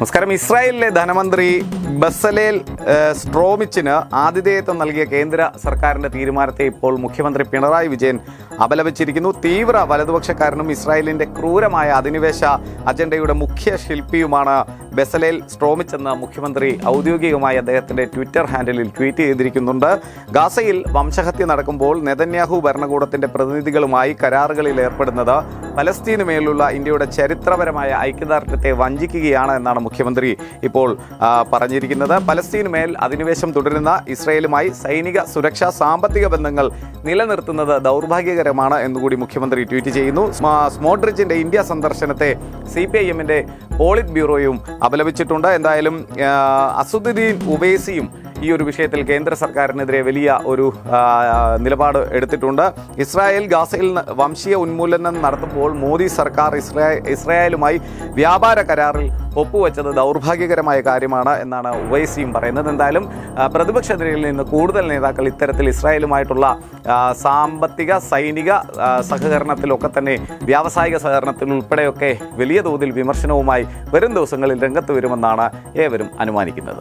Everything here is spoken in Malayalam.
നമസ്കാരം. ഇസ്രായേലിലെ ധനമന്ത്രി ബസലേൽ സ്ട്രോമിച്ചിന് ആതിഥേയത്വം നൽകിയ കേന്ദ്ര സർക്കാരിന്റെ തീരുമാനത്തെ ഇപ്പോൾ മുഖ്യമന്ത്രി പിണറായി വിജയൻ അപലപിച്ചിരിക്കുന്നു. തീവ്ര വലതുപക്ഷക്കാരനും ഇസ്രായേലിന്റെ ക്രൂരമായ അധിനിവേശ അജണ്ടയുടെ മുഖ്യ ശില്പിയുമാണ് ബസലേൽ സ്ട്രോമിച്ചെന്ന് മുഖ്യമന്ത്രി ഔദ്യോഗികമായി അദ്ദേഹത്തിന്റെ ട്വിറ്റർ ഹാൻഡിലിൽ ട്വീറ്റ് ചെയ്തിരിക്കുന്നുണ്ട്. ഗാസയിൽ വംശഹത്യ നടക്കുമ്പോൾ നെതന്യാഹു ഭരണകൂടത്തിന്റെ പ്രതിനിധികളുമായി കരാറുകളിൽ ഏർപ്പെടുന്നത് പലസ്തീന് മേലുള്ള ഇന്ത്യയുടെ ചരിത്രപരമായ ഐക്യദാർഢ്യത്തെ വഞ്ചിക്കുകയാണ് എന്നാണ് മുഖ്യമന്ത്രി ഇപ്പോൾ പറഞ്ഞിരിക്കുന്നത്. പലസ്തീന് മേൽ അധിനിവേശം തുടരുന്ന ഇസ്രയേലുമായി സൈനിക സുരക്ഷാ സാമ്പത്തിക ബന്ധങ്ങൾ നിലനിർത്തുന്നത് ദൗർഭാഗ്യകരമാണ് എന്നുകൂടി മുഖ്യമന്ത്രി ട്വീറ്റ് ചെയ്യുന്നു. സ്മോഡ്രിഡ്ജിന്റെ ഇന്ത്യ സന്ദർശനത്തെ സി പി ഐ എമ്മിന്റെ പോളിറ്റ് ബ്യൂറോയും അപലപിച്ചിട്ടുണ്ട്. എന്തായാലും അസുദ്ദീൻ ഉവൈസിയും ഈ ഒരു വിഷയത്തിൽ കേന്ദ്ര സർക്കാരിനെതിരെ വലിയ ഒരു നിലപാട് എടുത്തിട്ടുണ്ട്. ഇസ്രായേൽ ഗാസയിൽ വംശീയ ഉന്മൂലനം നടത്തുമ്പോൾ മോദി സർക്കാർ ഇസ്രാ ഇസ്രായേലുമായി വ്യാപാര കരാറിൽ ഒപ്പുവെച്ചത് ദൗർഭാഗ്യകരമായ കാര്യമാണ് എന്നാണ് ഉവൈസിയും പറയുന്നത്. എന്തായാലും പ്രതിപക്ഷ നിരയിൽ നിന്ന് കൂടുതൽ നേതാക്കൾ ഇത്തരത്തിൽ ഇസ്രായേലുമായിട്ടുള്ള സാമ്പത്തിക സൈനിക സഹകരണത്തിലൊക്കെ തന്നെ വ്യാവസായിക സഹകരണത്തിൽ ഉൾപ്പെടെയൊക്കെ വലിയ തോതിൽ വിമർശനവുമായി വരും ദിവസങ്ങളിൽ രംഗത്ത് വരുമെന്നാണ് ഏവരും അനുമാനിക്കുന്നത്.